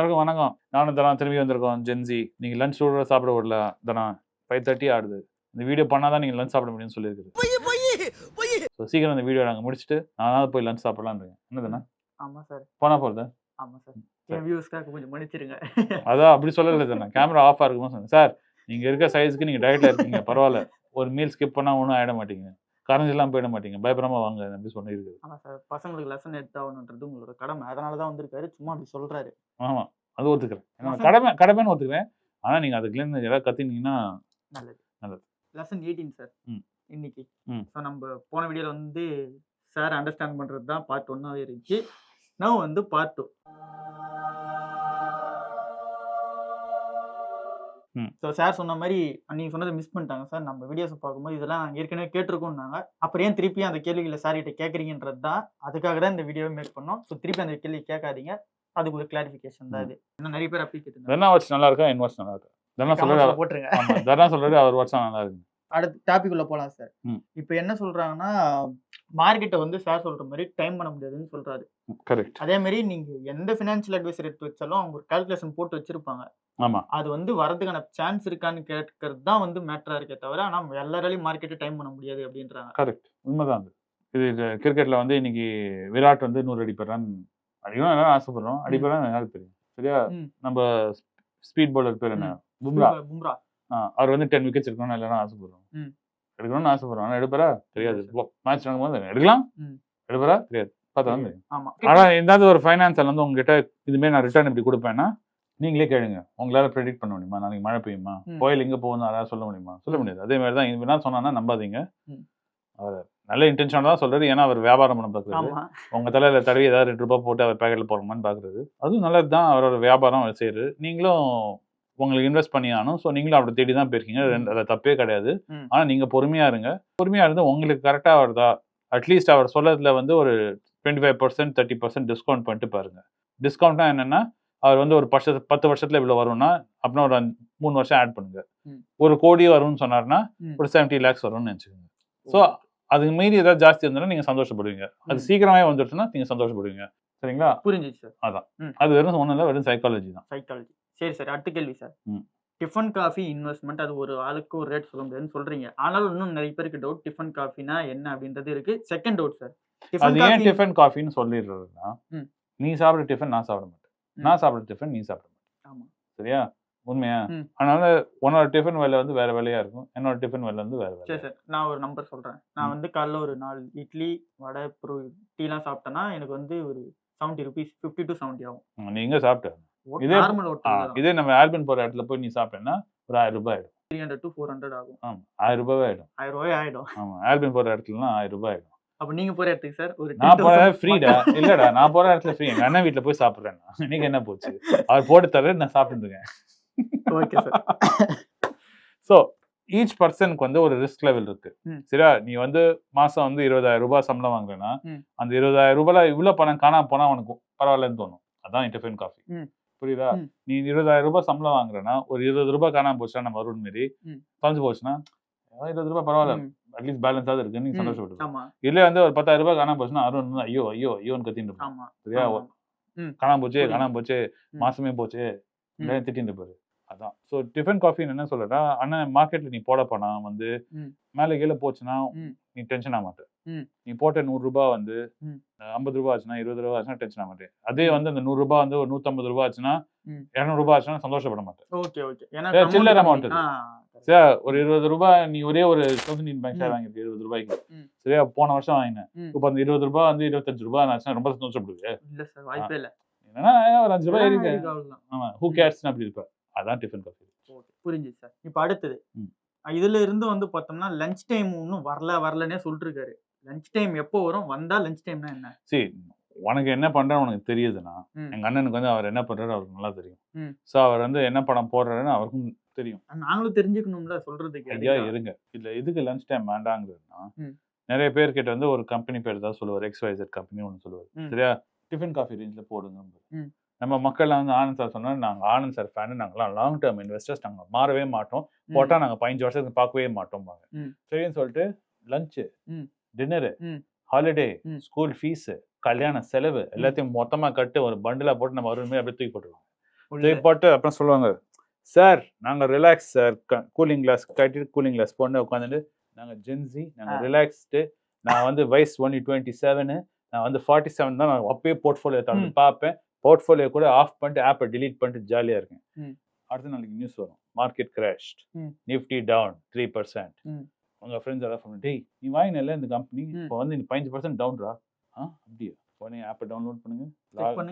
எல்லாருக்கும் வணக்கம். நானும் தனா திரும்பி வந்திருக்கோம். ஜென்சி நீங்க லஞ்ச் கூட சாப்பிட விடல தனா. ஃபைவ் தேர்ட்டி ஆடுது. இந்த வீடியோ பண்ணாதான் நீங்க லஞ்ச் சாப்பிட முடியும்னு சொல்லியிருக்குது. ஸோ சீக்கிரம் இந்த வீடியோ நாங்கள் முடிச்சுட்டு நானாவது போய் லஞ்ச் சாப்பிடலான்னு இருக்கேன். என்ன தானே? ஆமா சார். போனா போறது? ஆமா சார். என் வியூஸ்க்காக கொஞ்சம் மன்னிச்சிருங்க. அதான் அப்படி சொல்லல தானே. கேமரா ஆஃப் இருக்குமா சொன்னேன். சார் நீங்க இருக்க சைஸ்க்கு நீங்க டயட்ல இருக்கீங்க. பரவாயில்ல. ஒரு மீல் ஸ்கிப் பண்ணா ஒன்றும் ஆயிட மாட்டீங்க கரைஞ்செல்லாம் போயிட மாட்டீங்க. பயப்படாம வாங்க அப்படி சொல்லியிருக்குது. ஆமா சார். பசங்களுக்கு லெசன் எடுத்தாகணுன்றது உங்களோட கடமை. அதனால தான் வந்திருக்காரு. சும்மா அப்படி சொல்றாரு. ஆமா. அது ஒத்துக்கிறேன். கடமை கடமைன்னு ஒத்துக்கிறேன். ஆனா நீங்க அதுக்குலேருந்து ஏதாவது கத்தினீங்கன்னா நல்லது. நல்லது. Lesson eighteen sir. ம். இன்னைக்கு. ம். ஸோ நம்ம போன வீடியோல வந்து சார் அண்டர்ஸ்டாண்ட் பண்றது தான் பார்ட் ஒன்னாவே இருந்துச்சு. நான் வந்து பார்ட் டூ ஸோ சார் சொன்ன மாதிரி நீங்க சொன்னதை மிஸ் பண்ணிட்டாங்க சார் நம்ம வீடியோஸ் பார்க்கும்போது இதெல்லாம் நாங்கள் ஏற்கனவே கேட்டிருக்கோம்னாங்க. அப்புறம் ஏன் திருப்பி அந்த கேள்விகளை சார் கிட்ட கேட்குறீங்கன்றது தான் அதுக்காக தான் இந்த வீடியோவை மேக் பண்ணோம். ஸோ திருப்பி அந்த கேள்வி கேட்காதீங்க. அதுக்கு ஒரு கிளாரிஃபிகேஷன் தான் இது. இன்னும் நிறைய பேர் அப்படி கேட்டுருந்தாங்க. தர்ணா வாட்ச் நல்லா இருக்கா? என் வாட்ச் நல்லா இருக்கா? தர்ணா சொல்றாரு போட்டுருங்க. தர்ணா சொல்றாரு அவர் வாட்ச் நல்லா இருக்கு. அடுத்த டாபிக் உள்ள போலாம் சார். இப்போ என்ன சொல்றாங்கன்னா மார்க்கெட்டை வந்து சார் சொல்ற மாதிரி டைம் பண்ண முடியாதுன்னு சொல்றாரு. கரெக்ட் அதே மாதிரி நீங்க எந்த ஃபினான்ஷியல் அட்வைசர் எடுத்து வச்சாலும் அவங்க ஒரு கால்குலேஷன் போட்டு வச்சிருப்பாங்க. ஆமா. அது வந்து வரதுக்கான சான்ஸ் இருக்கான்னு கேட்கறது தான் வந்து மேட்டரா இருக்கே தவிர ஆனா எல்லாராலையும் மார்க்கெட்டை டைம் பண்ண முடியாது அப்படின்றாங்க. கரெக்ட் உண்மைதான் அது. இது கிரிக்கெட்ல வந்து இன்னைக்கு விராட் வந்து நூறு அடிப்படுறான்னு அடிக்கணும் எல்லாரும் ஆசைப்படுறோம். அடிப்படுறான்னு யாருக்கு தெரியும். சரியா. நம்ம ஸ்பீட் பவுலர் பேர் என்ன? பும்ரா. பும்ரா அவர் வந்து டென் விக்கெட்ஸ் எடுக்கணும்னு எல்லாரும் ஆசைப்படுறோம். எடுக்கணும்னு ஆசைப்படுறோம். ஆனா எடுப்பாரா? தெரியாது. மேட்ச் நடக்கும்போது எடுக்கலாம். எடுப்பாரா? தெரியாது. பார்த்தா ஆமா. ஆனா எந்தாவது ஒரு ஃபைனான்ஸில் வந்து உங்ககிட்ட இதுமாரி நான் ரிட்டர்ன் இப்படி கொடுப்பேன்னா நீங்களே கேளுங்க. உங்களால ப்ரெடிக்ட் பண்ண முடியுமா? நாளைக்கு மழை பெய்யுமா. கோயில் எங்க போகணும் யாராவது சொல்ல முடியுமா? சொல்ல முடியாது. அதே மாதிரி தான் இது என்ன சொன்னா நம்பாதீங்க. அவர் நல்ல இன்டென்ஷன் தான் சொல்றாரு. ஏன்னா அவர் வியாபாரம் பண்ண பார்க்குறாரு. உங்க தலையில தடவி ஏதாவது ரெண்டு ரூபாய் போட்டு அவர் பேக்கெட்ல போடுறோமான்னு பாக்குறது அதுவும் நல்லது தான் அவரோட வியாபாரம் அவர் செய்யுது நீங்களும் உங்களுக்கு இன்வெஸ்ட் பண்ணி ஆகணும். ஸோ நீங்களும் அப்படி தேடி தான் போயிருக்கீங்க. ரெண்டு- அது தப்பே கிடையாது. ம். ஆனா நீங்க பொறுமையா இருங்க. பொறுமையா இருந்து உங்களுக்கு கரெக்டா வருதா? அட்லீஸ்ட் அவர் சொல்லதுல வந்து ஒரு twenty five percent thirty percent discount பண்ணிட்டு பாருங்க. டிஸ்கவுண்ட்னா என்னன்னா அவர் வந்து ஒரு பத்து பத்து வருஷத்துல இவ்வளவு வரும்னா அப்படின்னா ஒரு மூணு வருஷம் ஆட் பண்ணுங்க. ஒரு கோடி வரும்னு சொன்னார்னா. ஒரு செவன்ட்டி லேக்ஸ் வரும்னு நினச்சிக்கோங்க. ஸோ அதுக்கு மீறி ஏதாவது ஜாஸ்தி இருந்ததுன்னா நீங்க சந்தோஷப்படுவீங்க. அது ம். சீக்கிரமே வந்துடுச்சுன்னா நீங்க சந்தோஷப்படுவீங்க. சரிங்களா? புரிஞ்சிச்சு சார் அது வெறும் ஒன்றும் இல்லை வெறும் சைக்காலஜி தான். சைக்காலஜி சரி சார் அடுத்த கேள்வி சார். டிஃபன் காஃபி இன்வெஸ்ட்மெண்ட் அது ஒரு ஆளுக்கு ஒரு ரேட் சொல்ல முடியாதுன்னு சொல்றீங்க. ஆனாலும் இன்னும் நிறைய பேருக்கு டவுட் டிஃபன் காஃபினா என்ன அப்படின்றது இருக்கு. செகண்ட் டவுட் சார் அது ஏன் டிஃபன் காஃபின்னு சொல்லிடுறதுன்னா. நீ சாப்பிட்ற டிஃபன் நான் சாப்பிட மாட்டேன். நான் சாப்பிட்ற டிஃபன் நீ சாப்பிட மாட்டேன். சரியா? உண்மையா. அதனால உன்னோட டிஃபன் வேலை வந்து வேற வேலையா இருக்கும். என்னோட டிஃபன் வேலை வந்து வேற சரி சார். நான் ஒரு நம்பர் சொல்றேன். நான். வந்து காலைல ஒரு நாலு இட்லி வடை அப்புறம் டீலாம் சாப்பிட்டேன்னா எனக்கு வந்து ஒரு seventy rupees fifty to seventy ஆகும். நீ எங்க சாப்பிட்ட? இதே- இதே நம்ம ஆல்பன் போற இடத்துல போய் நீ சாப்பிட்டேன்னா ஒரு ஆயிரம் ரூபாய் ஆயிடும். Three hundred to four hundred ஆகும். ஆமா ஆயிரம் ரூபாய் ஆயிடும். ஆயிரம் ரூபாய் ஆயிடும். ஆமா ஆல்பின் போற இடத்துலலாம் ஆயிரம் ரூபாய் ஆயிடும். அப்ப நீங்க போற இடத்துக்கு சார் ஒரு நான் போற ஃப்ரீடா இல்லடா நான் போற இடத்துல ஃப்ரீ எங்க அண்ணன் வீட்டுல போய் சாப்பிடுறேன். இன்னைக்கு என்ன போச்சு அவர் போட்டு தர நான் சாப்பிட்டு இருக்கேன் ஓகே சார் ஸோ ஈச் பர்சனுக்கு வந்து ஒரு ரிஸ்க் லெவல் இருக்கு. சரியா நீ வந்து மாசம் வந்து இருபதாயிரம் ரூபாய் சம்பளம் வாங்குறேன்னா. அந்த இருபதாயிரம் ரூபாயில இவ்வளவு பணம் காணாம போனா உனக்கு பரவாயில்லன்னு தோணும் அதான் இன்டர்ஃபைன் காஃபி. புரியுதா. நீ இருபதாயிரம் ரூபாய் சம்பளம் வாங்குறேன்னா ஒரு இருபது ரூபாய் காணாம போச்சுன்னா நம்ம வருண் மாரி. தொலைஞ்சு போச்சுன்னா "ஆ, இருபது ரூபாய் பரவாயில்ல. அட்லீஸ்ட் பேலன்ஸ் ஆகுது இருக்குன்னு நீ ம். சந்தோஷப்பட்டு இல்ல வந்து ஒரு பத்தாயிரம் ரூபாய் காணாம போச்சுன்னா அருண் ஐயோ ஐயோ ஐயோன்னு கத்திட்டு இருப்பான். சரியா. காணாம போச்சு. காணாம போச்சு. மாசமே போச்சு திட்டிட்டு இருப்பாரு அதான் ஸோ டிஃபன் காஃபி என்ன சொல்றேன்னா அண்ணன் மார்க்கெட்ல நீ போட பணம் வந்து. மேலே கீழே போச்சுன்னா. நீ டென்ஷன் ஆக மாட்டே ம். நீ போட்ட நூறு ரூபாய் வந்து. ஐம்பது ரூபாய் ஆச்சுன்னா இருபது ரூபாய் ஆச்சுன்னா டென்ஷன் ஆக மாட்டேன் அதே வந்து அந்த நூறு ரூபாய் வந்து ஒரு நூத்தம்பது ரூபாய் ஆச்சுன்னா ம். இரநூறு ரூபாய் ஆச்சுன்னா சந்தோஷப்பட மாட்டேன் ஓகே ஓகே. ஆ, சரியா ஒரு இருபது ரூபாய் நீ ஒரே ஒரு தௌசண்ட் இன் பேங்க் ஷேர். வாங்கிருக்கு இருபது ரூபாய்க்கு. சரியா போன வருஷம் வாங்கினேன். இப்போ அந்த இருபது ரூபாய் வந்து இருபத்தஞ்சு ரூபாய் ஆச்சுன்னா ரொம்ப சந்தோஷப்படுது இல்ல சார் வாய்ப்பே இல்ல என்னன்னா ஒரு அஞ்சு ரூபாய் இருக்கு. ஆமா ஹூ கேர்ஸ்னு அப்படி இருப்பேன் அதான் டிஃபன் காஃபி புரிஞ்சுது சார் இப்ப அடுத்தது. இதுல இருந்து வந்து பார்த்தோம்னா லஞ்ச் டைம் இன்னும் வரல வரலன்னே சொல்லிட்டு இருக்காரு லஞ்ச் டைம் எப்போ வரும்? வந்தா லஞ்ச் டைம்னா என்ன? சரி உனக்கு என்ன பண்றேன்னு உனக்கு தெரியுதுன்னா. எங்க அண்ணனுக்கு வந்து அவர் என்ன பண்றாரு அவருக்கு நல்லா தெரியும். சோ அவர் வந்து என்ன படம் போடுறாருன்னு அவருக்கும் தெரியும். நாங்களும் தெரிஞ்சுக்கணும்ல சொல்றதுக்கு. ஐயா. இருங்க. இல்ல எதுக்கு லஞ்ச் டைம் வேண்டாங்கிறதுனா. நிறைய பேர் கிட்ட வந்து ஒரு கம்பெனி பேர் தான் சொல்லுவார் எக்ஸ் வைசட் கம்பெனி ஒன்று சொல்லுவார். சரியா? டிஃபன் காஃபி ரேஞ்சில் போடுங்க. நம்ம மக்கள் வந்து ஆனந்த் சார் சொன்னா நாங்க ஆனந்த் சார் ஃபேன் நாங்களாம் லாங் டேர்ம் இன்வெஸ்டர்ஸ் நாங்க மாறவே மாட்டோம் ம். போட்டா நாங்க பதினஞ்சு வருஷத்துக்கு பார்க்கவே மாட்டோம்பாங்க ம். சரின்னு சொல்லிட்டு lunch. Dinner. Holiday. School fees கல்யாண செலவு எல்லாத்தையும் மொத்தமா கட்டு ஒரு பண்டிலா போட்டு நம்ம வருமே அப்படியே தூக்கி போட்டுருவாங்க உள்ள போட்டு அப்புறம் சொல்லுவாங்க சார் நாங்க ரிலாக்ஸ் சார் கூலிங் கிளாஸ் கட்டிட்டு கூலிங் கிளாஸ் போட்டு உட்காந்துட்டு நாங்க ஜென்சி நாங்க ஆ. ரிலாக்ஸ்டு நான் வந்து வயசு ஒன்லி டுவெண்ட்டி செவனு நான் வந்து ஃபார்ட்டி செவன் தான் நான் அப்பயே போர்ட்ஃபோலியோ திறந்து ம். பார்ப்பேன் போர்ட்ஃபோலியோ கூட ஆஃப் பண்ணிட்டு ஆப்பை delete பண்ணிட்டு ஜாலியா இருக்கேன். அடுத்த நாளைக்கு நியூஸ் வரும். Market crashed hmm. Nifty down three percent hmm. உங்க ஃப்ரெண்ட்ஸ் எல்லாம் சொன்ன டேய் நீ வாங்கினல இந்த கம்பெனி. இப்போ வந்து பதினஞ்சு பர்சன்ட் டவுன்ரா ஆ அப்படியா? உடனே ஆப்பை டவுன்லோட் பண்ணுங்க.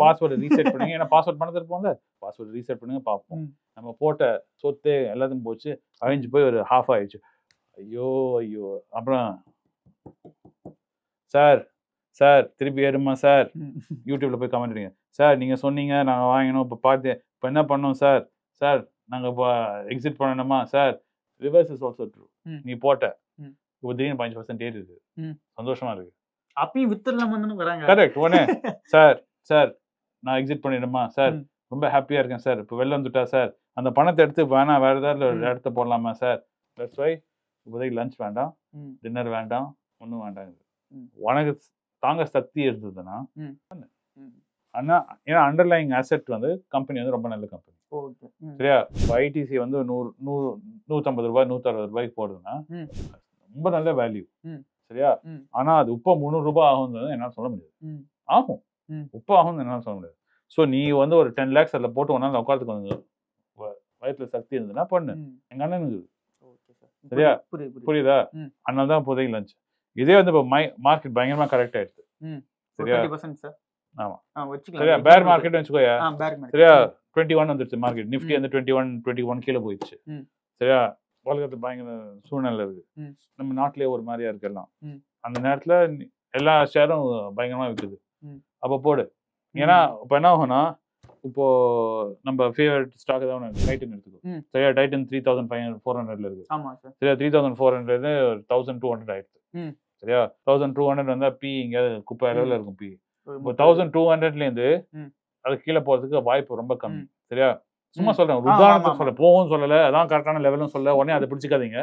பாஸ்வேர்டு ரீசெட் பண்ணுங்க. ஏன்னா பாஸ்வேர்ட் பண்ணது இருப்போம்ல. பாஸ்வேர்டு ரீசெட் பண்ணுங்க பார்ப்போம். நம்ம போட்ட சொத்து எல்லாத்தையும் போச்சு. அழிஞ்சு போய் ஒரு ஹாஃப் ஆயிடுச்சு. ஐயோ ஐயோ. அப்புறம் சார் சார் திருப்பி ஏறுமா சார். யூடியூப்ல போய் கமெண்ட் பண்ணுங்க சார் நீங்க சொன்னீங்க நாங்க வாங்கினோம். இப்போ பார்த்து இப்போ என்ன பண்ணோம் சார்? சார் நாங்க இப்போ எக்ஸிட் பண்ணணுமா? Sir reverse is also true. நீ போட்ட. இப்போ திடீர்னு பதினஞ்சு பர்சன்ட் ஏறி இருக்கு. சந்தோஷமா இருக்கு. அப்பயும் வித்துடலாமா வராங்க? கரெக்ட் உடனே சார் சார் நான் எக்ஸிட் பண்ணிடுமா சார். ரொம்ப ஹாப்பியா இருக்கேன் சார். இப்போ வெளில வந்துட்டா சார். அந்த பணத்தை எடுத்து வேணா வேற ஏதாவது. இடத்த போடலாமா சார்? தட்ஸ் வை இப்போதைக்கு லஞ்ச் வேண்டாம். ம். டின்னர் வேண்டாம். ஒன்றும் வேண்டாம். உனக்கு தாங்க சக்தி இருந்ததுன்னா ம். பண்ணு. ம். ஆனா ஏன்னா அண்டர்லைங் அசெட் வந்து கம்பெனி வந்து ரொம்ப நல்ல கம்பெனி. சரியா ஐடிசி வந்து நூறு நூறு நூற்றம்பது ரூபாய் நூற்றறுபது ரூபாய்க்கு போடுதுன்னா. ரொம்ப நல்ல வேல்யூ. சரியா ம். ஆனா அது இப்போ முந்நூறு ரூபாய் ஆகும்னு என்னால சொல்ல முடியாது. ஆகும். உப்பு ஆகும்னு என்னால சொல்ல முடியாது ஸோ நீ வந்து ஒரு டென் லேக்ஸ் அதில் போட்டு ஒன்றால் உட்காரத்துக்கு வந்து வ- வயித்துல சக்தி இருந்ததுன்னா பண்ணு ம். எங்க அண்ணனுக்கு சரியா? புரியுது. அதனால தான் இப்போதைக்கு லஞ்ச் இதே வந்து இப்போ மை மார்க்கெட் பயங்கரமா கரெக்ட் ஆயிடுது சரியா டுவெண்ட்டி பர்சன்ட் சார் ஆமா. ஆ வச்சுக்கலாம். சரியா? பேர் மார்க்கெட் வச்சுக்கோயா. சரியா? டுவெண்ட்டி ஒன் வந்துருச்சு மார்க்கெட் நிஃப்டி. வந்து டுவெண்ட்டி ஒன் டுவெண்ட்டி ஒன் கீழே போயிடுச்சு. சரியா? உலகத்து பயங்கர சூழ்நிலை இருக்கு. நம்ம நாட்டிலேயே ஒரு மாதிரியா இருக்கு எல்லாம். அந்த நேரத்துல எல்லா ஷேரும் பயங்கரமா விற்குது. அப்போ போடு. ஏன்னா இப்போ என்ன ஆகும்னா இப்போ நம்ம ஃபேவரட் ஸ்டாக் தான் டைட்டன் எடுத்துக்கோ. சரியா? Titan three thousand five hundred four ஹண்ட்ரட்ல இருக்கு சரியா? Three thousand four hundred thousand two hundred ஆயிடுச்சு. சரியா? தௌசண்ட் டூ ஹண்ட்ரட் வந்தா பி இங்க குப்பை அளவில். இருக்கும் பி இப்போ. தௌசண்ட் டூ ஹண்ட்ரட்லேருந்து. அது கீழே போறதுக்கு வாய்ப்பு ரொம்ப கம்மி. சரியா சும்மா. சொல்றேன் உதாரணத்துக்கு. சொல்றேன் போகும் சொல்லல அதான் கரெக்டான லெவலும் சொல்ல உடனே அதை பிடிச்சிக்காதீங்க.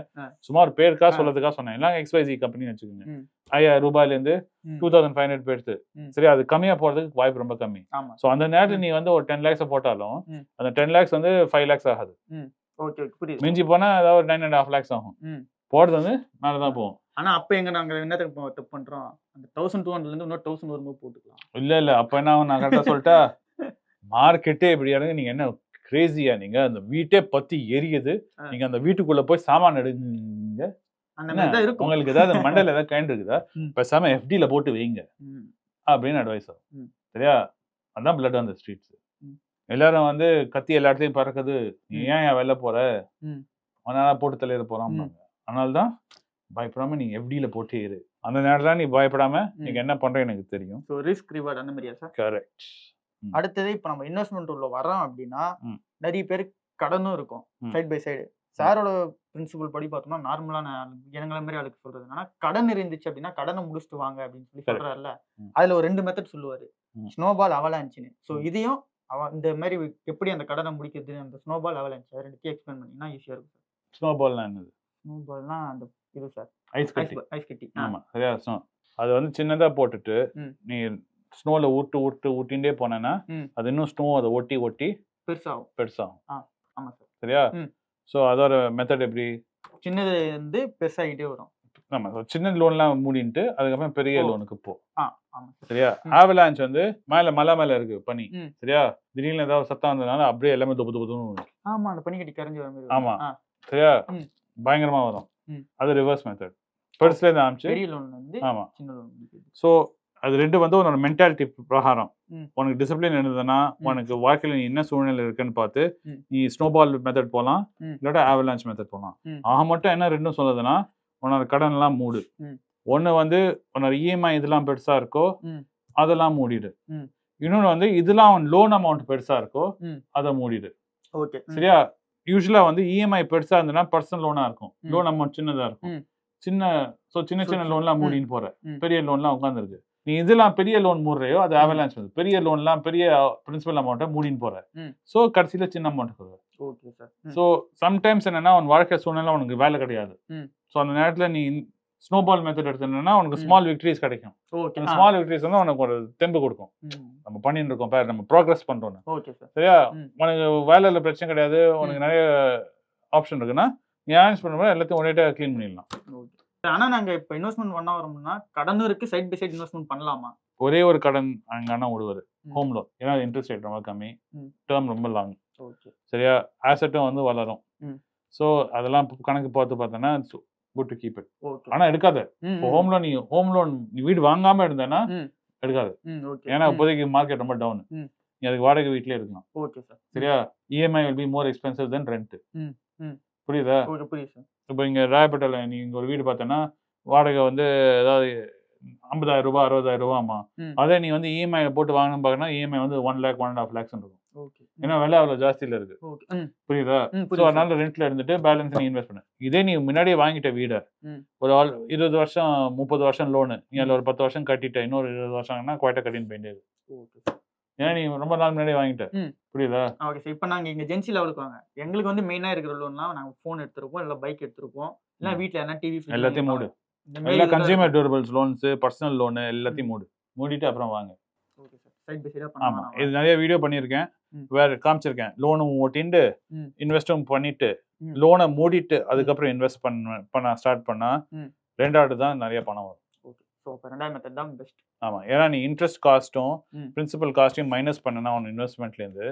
சும்மா ஒரு பேருக்கா ஆ. சொல்லதுக்காக சொன்னேன் எல்லாம் எக்ஸ்வைசி கம்பெனி வச்சுக்கோங்க. ஐயாயிரம் ரூபாயில இருந்து. டூ தௌசண்ட் ஃபைவ் ஹண்ட்ரட் போயிடுது ம். சரி அது கம்மியா போறதுக்கு வாய்ப்பு ரொம்ப கம்மி ஸோ அந்த நேரத்துல. நீ வந்து ஒரு டென் லேக்ஸ் போட்டாலும். அந்த டென் லேக்ஸ் வந்து ஃபைவ் லேக்ஸ் ஆகாது மிஞ்சி போனா ஏதாவது ஒரு நைன் அண்ட் ஹாஃப் லேக்ஸ் ஆகும். போடுறது வந்து மேலே தான் போகும். ஆனா அப்ப எங்க நாங்க என்னத்துக்கு தப்பு பண்றோம்? அந்த தௌசண்ட் டூ ஹண்ட்ரட்ல இருந்து இன்னொரு தௌசண்ட் வரும்போது போட்டுக்கலாம். இல்ல இல்ல. அப்ப என்ன நான் கரெக்டா சொல்லிட்டா மார்க்கெட்டே இப்படி இறங்கு நீங்க என்ன கிரேசியா நீங்க அந்த வீட்டே பத்தி எரியுது. ஆ. நீங்க அந்த வீட்டுக்குள்ள போய் சாமான் எடுங்க. உங்களுக்கு ஏதாவது மண்டையில ஏதாவது கைண்ட் இருக்குதா. பேசாம எஃப்டில போட்டு வைங்க. அப்படின்னு அட்வைஸ் ஆகும். சரியா? அதான் பிளட் அந்த ஸ்ட்ரீட்ஸ். எல்லாரும் வந்து கத்தி எல்லா இடத்துலயும் பறக்குது. நீ. ஏன் வெளில போற. அதனால போட்டு தலையில போறான் அதனால தான் பயப்படாம நீ எஃப்டில போட்டு இரு. அந்த நேரத்துல நீ பயப்படாம நீங்க என்ன பண்ற எனக்கு தெரியும். ஸோ ரிஸ்க் ரிவார்ட் அந்த மாதிரியா சார் கரெக்ட் அடுத்தது இப்போ நம்ம இன்வெஸ்ட்மெண்ட் உள்ள வரோம் அப்படின்னா. நிறைய பேர் கடனும் இருக்கும். சைட் பை சைடு சாரோட பிரின்சிபல் படி பார்த்தோம்னா நார்மலான ஜனங்கள மாதிரி ஆளுக்கு சொல்றது என்னன்னா கடன் இருந்துச்சு அப்படின்னா கடனை முடிச்சுட்டு வாங்க அப்படின்னு சொல்லி ம். அதுல ஒரு ரெண்டு மெத்தட் சொல்லுவாரு. ஸ்னோபால் அவலான்ச்சுன்னு ஸோ. இதையும் அவ இந்த மாதிரி எப்படி அந்த கடனை முடிக்கிறது அந்த ஸ்னோபால் அவலான்ச்சு ரெண்டுத்தையும் எக்ஸ்பிளைன் பண்ணீங்கன்னா ஈஸியா இருக்கும் சார் ஸ்னோபால்னா என்னது? ஸ்னோபால்னா அந்த இது சார். ஐஸ் கட்டி. ஐஸ் கட்டி. ஆமா. சரியா அது வந்து சின்னதா போட்டுட்டு. நீ ஸ்னோல ஊட்டு ஊட்டு ஊட்டின்டே போனேன்னா. அது இன்னும் ஸ்னோ அதை ஒட்டி ஒட்டி பெருசாகும். பெருசாகும். ஆமா சார். சரியா. ஸோ அதோட மெத்தட் எப்படி? சின்னது வந்து பெருசாகிட்டே வரும். ஆமா. சின்ன லோன்லாம் மூடின்ட்டு அதுக்கப்புறம் பெரிய. லோனுக்கு போ. ஆ. ஆமா சார். சரியா? ம். ஆவலான்ச் வந்து மேல மலை மேல இருக்கு பனி. சரியா? திடீர்னு ஏதாவது சத்தம் வந்ததுனால அப்படியே எல்லாமே துப்பு துப்பு துப்புன்னு. ஆமா. அந்த பனிக்கட்டி கரைஞ்சி வர மாதிரி ஆமா. சரியா. பயங்கரமா வரும். அது ரிவர்ஸ் மெத்தட் பெருசுல இருந்து ஆரம்பிச்சு பெரிய லோன்ல இருந்து ஆமா சின்ன லோன் முடிக்கிறது ஸோ அது ரெண்டு வந்து உன்னோட மென்டாலிட்டி பிரகாரம். உனக்கு டிசிப்ளின் இருந்ததுன்னா. உனக்கு வாழ்க்கையில நீ என்ன சூழ்நிலை இருக்குன்னு பார்த்து. நீ ஸ்னோபால் மெத்தட் போகலாம். இல்லாட்டா ஆவலான்ச் மெத்தட் போகலாம். ஆக மட்டும் என்ன ரெண்டும் சொல்லுதுன்னா உன்னோட கடன் எல்லாம் மூடு. ஒன்று வந்து உன்னோட இஎம்ஐ இதெல்லாம் பெருசா இருக்கோ. அதெல்லாம் மூடிடு. இன்னொன்று வந்து இதெல்லாம் லோன் அமௌண்ட் பெருசா இருக்கோ. அதை மூடிடு ஓகே சரியா யூஸ்வலா வந்து இஎம்ஐ பெருசா இருந்ததுன்னா பர்சனல் லோனா இருக்கும். லோன் அமௌண்ட் சின்னதா இருக்கும். சின்ன ஸோ சின்ன சின்ன லோன்லாம். மூடின்னு போற ம். பெரிய லோன்லாம் உட்காந்துருக்கு நீ இதெல்லாம் பெரிய லோன் மூடுறையோ அது ம். அவலான்ஸ் வந்து பெரிய லோன்லாம் பெரிய பிரின்சிபல் அமௌண்ட்டை மூடின்னு போற. ஸோ கடைசியில சின்ன அமௌண்ட் வருது ஓகே சார் ஸோ சம்டைம்ஸ் என்னன்னா உன் வாழ்க்கை சூழ்நிலை உனக்கு வேலை கிடையாது. ஸோ அந்த நேரத்துல நீ ஸ்னோபால் மெத்தட் எடுத்தோம்னா உனக்கு. ஸ்மால் விக்டரிஸ் கிடைக்கும். ஸ்மால் விக்டரிஸ் வந்து உனக்கு ஒரு தெம்பு கொடுக்கும். நம்ம பண்ணிட்டு இருக்கோம் பாரு நம்ம ப்ரோக்ரஸ் பண்றோம் ஓகே சார் சரியா. உனக்கு வேலையில பிரச்சனை கிடையாது. உனக்கு நிறைய ஆப்ஷன் இருக்குன்னா நீ ஏர்ன்ஸ் பண்ணும்போது எல்லாத்தையும் ஒரே க்ளீன் பண்ணிடலாம். ஆனா நாங்க இப்ப இன்வெஸ்ட்மெண்ட் பண்ண வரோம்னா கடனும் இருக்கு சைட் பை சைட் இன்வெஸ்ட்மெண்ட் பண்ணலாமா? ஒரே ஒரு கடன் அங்க அண்ணா விடுவாரு. ஹோம் லோன் ஏன்னா இன்ட்ரெஸ்ட் ரேட் ரொம்ப கம்மி. டேர்ம் ரொம்ப லாங் சரியா? ஆசெட்டும் வந்து வளரும். ஸோ அதெல்லாம் கணக்கு பார்த்து பார்த்தோன்னா குட் டு கீப் இட் ஆனா எடுக்காத. ஹோம் லோன் நீ ஹோம் லோன் நீ வீடு வாங்காம இருந்தேன்னா. எடுக்காது. ஏன்னா இப்போதைக்கு மார்க்கெட் ரொம்ப டவுன். நீ அதுக்கு வாடகை வீட்லயே இருக்கலாம். ஓகே சார் சரியா? E EMI will be more expensive then rent. புரியுதா? இப்போ இங்க ராயப்பேட்டையில் நீ இங்க ஒரு வீடு பார்த்தேன்னா வாடகை வந்து ஏதாவது ஐம்பதாயிரம் ரூபாய் அறுபதாயிரம் ரூபாமா. அதே நீ வந்து இஎம்ஐ போட்டு வாங்கணும் பார்க்கணும் இஎம்ஐ வந்து one lakh one and half lakhs இருக்கும். ஏன்னா விலை அவ்வளோ ஜாஸ்தியில் இருக்கு. புரியுதா? ஸோ. அதனால ரெண்ட்ல இருந்துட்டு பேலன்ஸ் நீ இன்வெஸ்ட் பண்ணு. இதே நீ முன்னாடியே வாங்கிட்ட வீடை. ஒரு ஆள் இருபது வருஷம் முப்பது வருஷம் லோனு நீ அதில் ஒரு பத்து வருஷம் கட்டிட்ட இன்னொரு இருபது வருஷம்னா குவாய்ட்டா கட்டின்னு போயிட்டே ஏன்னா நீ ரொம்ப நாள் முன்னாடியே வாங்கிட்ட. புரியுதா? ஓகே சார் இப்போ நாங்கள் இங்கே ஜென்சி லெவலுக்கு வாங்க. எங்களுக்கு வந்து மெயினாக இருக்கிற லோன்லாம் நாங்கள் ஃபோன் எடுத்திருப்போம் இல்லை பைக் எடுத்திருப்போம் இல்லை. வீட்டில் என்ன டிவி எல்லாத்தையும் மூடு. எல்லா consumer durables loans personal loan எல்லாத்தையும் மூடு. மூடிட்டு அப்புறம் வாங்க. சைட் பை சைடாக ஆமா. பண்ணலாம் இது நிறைய வீடியோ பண்ணியிருக்கேன். வேற காமிச்சிருக்கேன். லோனும் ஓட்டிண்டு. இன்வெஸ்டும் பண்ணிட்டு. லோனை மூடிட்டு அதுக்கப்புறம் இன்வெஸ்ட் பண்ண பண்ண ஸ்டார்ட் பண்ணா. ரெண்டாவது தான் நிறைய பணம் வரும். ஸோ ரெண்டாவது மெத்தட் தான் பெஸ்ட் ஆமா. ஏன்னா நீ இன்ட்ரெஸ்ட் காஸ்ட்டும். பிரின்சிபல் காஸ்ட்டையும் மைனஸ் பண்ணனா உன் இன்வெஸ்ட்மெண்ட்லேருந்து.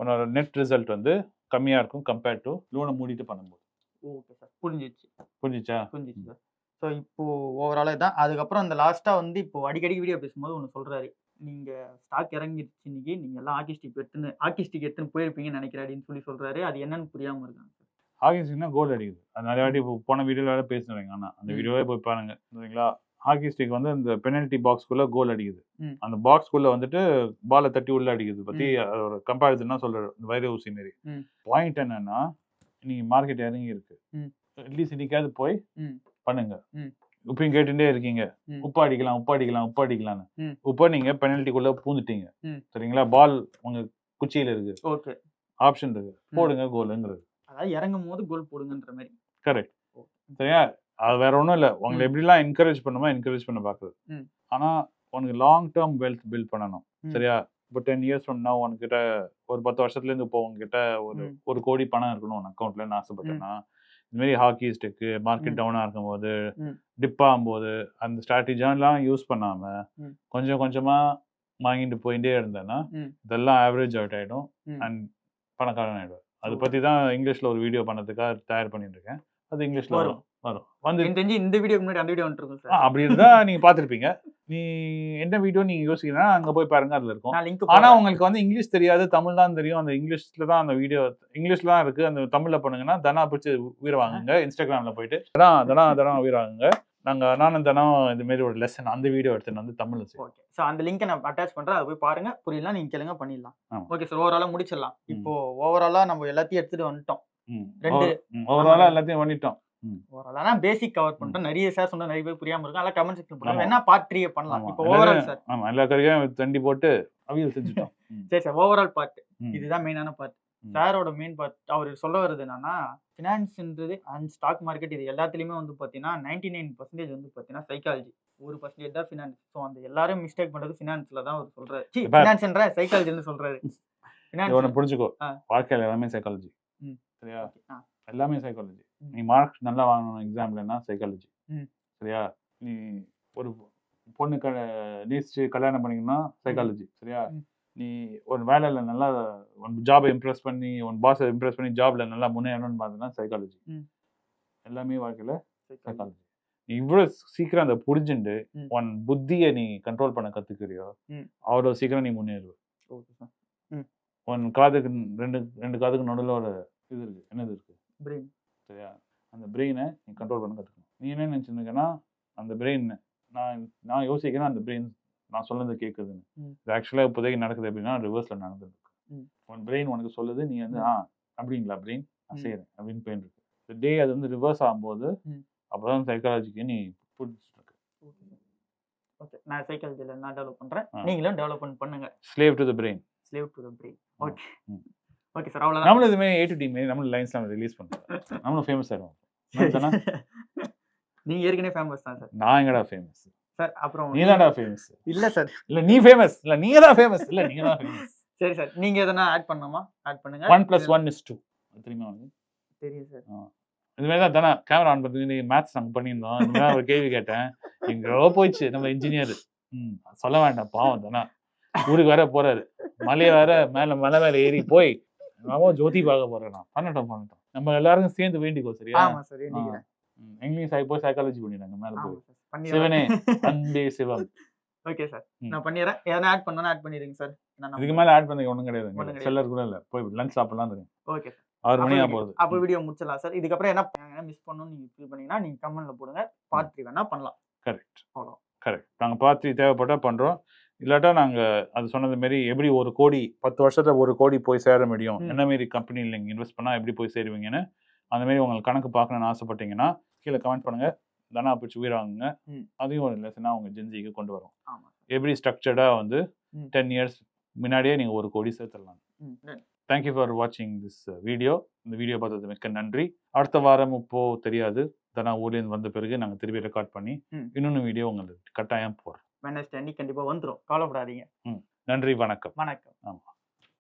உன்னோட நெட் ரிசல்ட் வந்து கம்மியா இருக்கும் கம்பேர்ட் டு லோனை மூடிட்டு பண்ணும்போது. ஓகே சார் புரிஞ்சிச்சு. புரிஞ்சுச்சா? புரிஞ்சிச்சு சார் ஸோ இப்போ ஓவரால் தான் அதுக்கப்புறம் அந்த லாஸ்ட்டாக வந்து இப்போ அடிக்கடி வீடியோ பேசும்போது ஒன்று சொல்றாரு. நீங்க ஸ்டாக் இறங்கிருச்சு இன்னைக்கு நீங்க எல்லாம் ஹாக்கி ஸ்டிக் எடுத்துன்னு ஹாக்கி ஸ்டிக் எடுத்துன்னு போயிருப்பீங்கன்னு நினைக்கிறேன் அப்படின்னு சொல்லி சொல்றாரு. அது என்னன்னு புரியாம இருக்காங்க சார். ஹாக்கி ஸ்டிக்னா கோல் அடிக்குது. அது நிறைய வாட்டி இப்போ போன வீடியோல வேற பேசுனேங்க ஆனா அந்த. வீடியோவே போய் பாருங்க. சரிங்களா? ஹாக்கி ஸ்டிக் வந்து இந்த பெனல்டி பாக்ஸ்க்குள்ள கோல் அடிக்குது. அந்த பாக்ஸ்க்குள்ள வந்துட்டு பாலை தட்டி உள்ள அடிக்குது. அது ஒரு கம்பேரிசன் சொல்றாரு இந்த வைர ஊசி மாரி. பாயிண்ட் என்னன்னா நீங்க மார்க்கெட் இறங்கி இருக்கு. அட்லீஸ்ட் இன்னைக்காவது போய். பண்ணுங்க. ம். உப்பையும் கேட்டுட்டே இருக்கீங்க. உப்பு அடிக்கலாம் உப்பு அடிக்கலாம் உப்பு அடிக்கலாம்னு ம். உப்ப நீங்க பெனல்ட்டிக்குள்ள பூந்துட்டீங்க. சரிங்களா பால் உங்க குச்சியில இருக்கு ஓகே ஆப்ஷன் இருக்கு போடுங்க கோலுங்கிறது அதாவது இறங்கும் போது கோல் போடுங்கன்ற மாதிரி கரெக்ட். சரியா அது வேற ஒன்றும் இல்லை உங்களை. எப்படிலாம் என்கரேஜ் பண்ணுமோ என்கரேஜ் பண்ண பார்க்குறது. ஆனா உனக்கு லாங் டேர்ம் வெல்த் பில்ட் பண்ணணும். சரியா இப்போ டென் இயர்ஸ் ஃப்ரம் உனக்கிட்ட ஒரு பத்து வருஷத்துல இருந்து இப்போ உங்ககிட்ட ஒரு. ஒரு கோடி பணம் இருக்கணும் உன் அக்கௌண்ட்லன்னு ஆசைப்பட்டேன்னா இந்த மாதிரி ஹாக்கி ஸ்டிக்கு மார்க்கெட் ம். டவுனா இருக்கும்போது. டிப் ஆகும்போது அந்த ஸ்ட்ராட்டஜிலாம் யூஸ் பண்ணாம ம். கொஞ்சம் கொஞ்சமா வாங்கிட்டு போயிட்டே இருந்தேன்னா. இதெல்லாம் ஆவரேஜ் அவுட் ஆயிடும் ம். அண்ட் பணக்காரன் ஆயிடுவேன் அது. பத்தி தான் இங்கிலீஷ்ல ஒரு வீடியோ பண்ணதுக்காக தயார் பண்ணிட்டு இருக்கேன் அது இங்கிலீஷ்ல வரும். வரும். வந்து எனக்கு தெரிஞ்சு இந்த வீடியோக்கு முன்னாடி அந்த வீடியோ வந்துருக்கும் சார். அப்படி இருந்தா நீங்க பாத்திருப்பீங்க நீ என்ன வீடியோ நீங்க யோசிக்கிறா அங்க போய் பாருங்க அதுல இருக்கும். லிங்க் ஆனா உங்களுக்கு வந்து இங்கிலீஷ் தெரியாது தமிழ் தான் தெரியும். அந்த இங்கிலீஷ்ல தான் அந்த வீடியோ இங்கிலீஷ்ல தான் இருக்கு. அந்த தமிழ்ல பண்ணுங்கன்னா தனா பிடிச்சி உயிரை வாங்குங்க இன்ஸ்டாகிராம்ல போயிட்டு. தனா தனா தனா உயிரை வாங்குங்க. நாங்க நானும் தனம் இது மாதிரி ஒரு லெசன் அந்த வீடியோ எடுத்துட்டு வந்து செய்வோம் ஓகே ஸோ அந்த லிங்கை நான் அட்டாச் பண்றேன். அதை போய் பாருங்க. புரியலாம் நீங்க கேளுங்க பண்ணிடலாம். ஓகே சார் ஓவராலா முடிச்சிடலாம். இப்போ ஓவராலா நம்ம எல்லாத்தையும் எடுத்துட்டு வந்துட்டோம். ரெண்டு. ஓவராலா எல்லாத்தையும் பண்ணிட்டோம். ஓவராலா பேசிக் கவர் பண்ணிட்டோம். நிறைய சார் சொன்னா நிறைய பேர் புரியாம இருக்கும். அதெல்லாம் கமெண்ட் செக்ஷன் பண்ணுங்க ஆமா. என்ன பார்ட் த்ரீ பண்ணலாம். இப்போ ஓவரால் சார் ஆமா எல்லா கறியும் தண்டி போட்டு அவியல் செஞ்சுட்டோம். சரி சார் ஓவரால் பார்ட். இதுதான் மெயினான பார்ட். சாரோட மெயின் பார்ட் அவர் சொல்ல வருது என்னன்னா ஃபினான்ஸ்ன்றது அண்ட் ஸ்டாக் மார்க்கெட் இது எல்லாத்துலயுமே வந்து பார்த்தீங்கன்னா நைன்டி நைன் பர்சன்டேஜ் வந்து பார்த்தீங்கன்னா சைக்காலஜி ஒரு பர்சன்டேஜ் தான் ஃபினான்ஸ் ஸோ அந்த எல்லாரும் மிஸ்டேக் பண்றது ஃபினான்ஸ்ல தான் அவர் சொல்றாரு. சி இப்ப- ஃபினான்ஸ்ன்ற சைக்காலஜின்னு ஒண்ணு புரிஞ்சுக்கோ. வாழ்க்கையில எல்லாமே சைக்காலஜி. சரியா? ஆ. எல்லாமே சைக்காலஜி. நீ மார்க் நல்லா வாங்கணும் எக்ஸாம்லன்னா சைக்காலஜி. சரியா? நீ ஒரு பொண்ணு க நேசிச்சு கல்யாணம் பண்ணிக்கணும்னா சைக்காலஜி சரியா. நீ ஒரு வேலையில நல்லா உன் ஜாபை இம்ப்ரெஸ் பண்ணி உன் பாஸை இம்ப்ரெஸ் பண்ணி ஜாப்ல நல்லா முன்னேறணும்னு பார்த்தீங்கன்னா சைக்காலஜி. எல்லாமே வாழ்க்கையில சைக்காலஜி நீ இவ்வளவு சீக்கிரம் அதை புரிஞ்சுண்டு. உன் புத்தியை நீ கண்ட்ரோல் பண்ண கத்துக்கிறியோ ம். அவ்வளோ சீக்கிரம் நீ முன்னேறுவ. உன் காதுக்கு ரெண்டு ரெண்டு காதுக்கு நடுவில் ஒரு இது இருக்கு. என்னது இருக்கு? பிரெயின் சரியா? அந்த பிரெயினை நீ கண்ட்ரோல் பண்ண கற்றுக்கணும் நீ என்ன நினச்சிருக்கேன்னா அந்த பிரெயின் நான் நான் யோசிக்கிறேன் அந்த பிரெயின் நான் சொன்னது கேட்குதுன்னு. இது ஆக்சுவலாக இப்போதைக்கு நடக்குது அப்படின்னா ரிவர்ஸில் நடந்துருக்கு. உன் பிரெயின் உனக்கு சொல்லுது நீ வந்து ஆ அப்படிங்களா பிரெயின் நான். செய்கிறேன் அப்படின்னு போயிட்டு இருக்கு. இந்த டே அது வந்து ரிவர்ஸ் ஆகும்போது ம். அப்போதான் சைக்காலஜிக்கு நீ பிடிச்சிட்டு இருக்கு. ஓகே நான் சைக்காலஜில நான் டெவலப் பண்றேன். ஆ. நீங்களும் டெவலப்மெண்ட் பண்ணுங்க. Slave to the brain slave to the brain. Okay. Okay sir அவ்வளவுதான். நம்மளும் இதுமாரி ஏ டு டி மாரி நம்மளும் லைன்ஸ் நம்ம ரிலீஸ் பண்ணுறோம் நம்மளும் ஃபேமஸ் ஆயிடும் தானே? நீங்க ஏற்கனவே ஃபேமஸ் தான் சார் நான் எங்கடா ஃபேமஸ் சார் அப்புறம் நீ தான்டா ஃபேமஸ் இல்ல சார் இல்ல நீ ஃபேமஸ் இல்ல நீங்க தான் ஃபேமஸ் இல்ல நீங்க தான் ஃபேமஸ் சரி சார் நீங்க எதனா ஆட் பண்ணணுமா? ஆட் பண்ணுங்க. One plus one is two தெரியுமா உனக்கு? தெரியும் சார் இது மாதிரி தான் தானே கேமரா ஆன் பண்ணுறது நீ மேத்ஸ் நாங்கள் பண்ணியிருந்தோம். இந்த மாதிரி ஒரு கேள்வி கேட்டேன். எங்கோ போயிடுச்சு நம்ம இன்ஜினியர் ம் சொல்ல வேண்டாம். பாவம் தானே. ஊருக்கு வேற போறாரு. மலையை வேற மேல மலை மேல ஏறி போய் அவன் ஜோதி பார்க்க போறேன் நான். பண்ணட்டும் பண்ணட்டும் நம்ம எல்லாருக்கும் சேர்ந்து வேண்டிக்கோ சரியா? ஆமா சார் வேண்டிக்கிறேன். எங்கேயும் சை போய் சைக்காலஜி பண்ணிடுறாங்க மேல போய். சிவனே அன்பே சிவம். Okay sir. நான் பண்ணிடுறேன். எதனா ஆட் பண்ணனா ஆட் பண்ணிடுங்க சார். இதுக்கு மேல ஆட் பண்ண ஒண்ணும் கிடையாது. செல்லர் கூட இல்ல. போய் லஞ்ச் சாப்பிடலாம் இருக்கு ஓகே ஆறு மணியா போகுது. அப்போ வீடியோ முடிச்சிடலாம் சார். இதுக்கப்புறம் என்ன மிஸ் பண்ணணும்னு நீங்க ஃபீல் பண்ணீங்கன்னா நீங்க கமெண்ட்ல போடுங்க. பார்ட் த்ரீ வேணா பண்ணலாம். கரெக்ட் கரெக்ட் நாங்கள் பார்த்து தேவைப்பட்டா பண்ணுறோம் இல்லாட்டா நாங்கள் அது சொன்னது மாரி எப்படி ஒரு கோடி பத்து வருஷத்துல ஒரு கோடி போய் சேர முடியும். என்ன மாரி கம்பெனியில் நீங்கள் இன்வெஸ்ட் பண்ணால் எப்படி போய் சேருவீங்கன்னு? அந்த மாதிரி உங்களுக்கு கணக்கு பார்க்கணும்னு ஆசைப்பட்டீங்கன்னா கீழே கமெண்ட் பண்ணுங்க. தனா பிடிச்சி உயிராகுங்க ம். அதையும் ஒரு லெசனாக உங்கள் ஜென்சிக்கு கொண்டு வரும். எப்படி ஸ்ட்ரக்சர்டாக வந்து. டென் இயர்ஸ் முன்னாடியே நீங்கள் ஒரு கோடி சேர்த்துடலாம். தேங்க்யூ ஃபார் வாட்சிங் திஸ் வீடியோ இந்த வீடியோ பார்த்தது மிக்க நன்றி. அடுத்த வாரம் இப்போ தெரியாது. தனா ஊர்லேருந்து வந்த பிறகு நாங்கள் திருப்பி ரெக்கார்ட் பண்ணி. இன்னொன்று வீடியோ உங்களுக்கு கட்டாயம் போடுறோம். வெனஸ்டே அன்னைக்கு கண்டிப்பா வந்துரும். கவலைப்படாதீங்க. நன்றி வணக்கம். வணக்கம். ஆமா.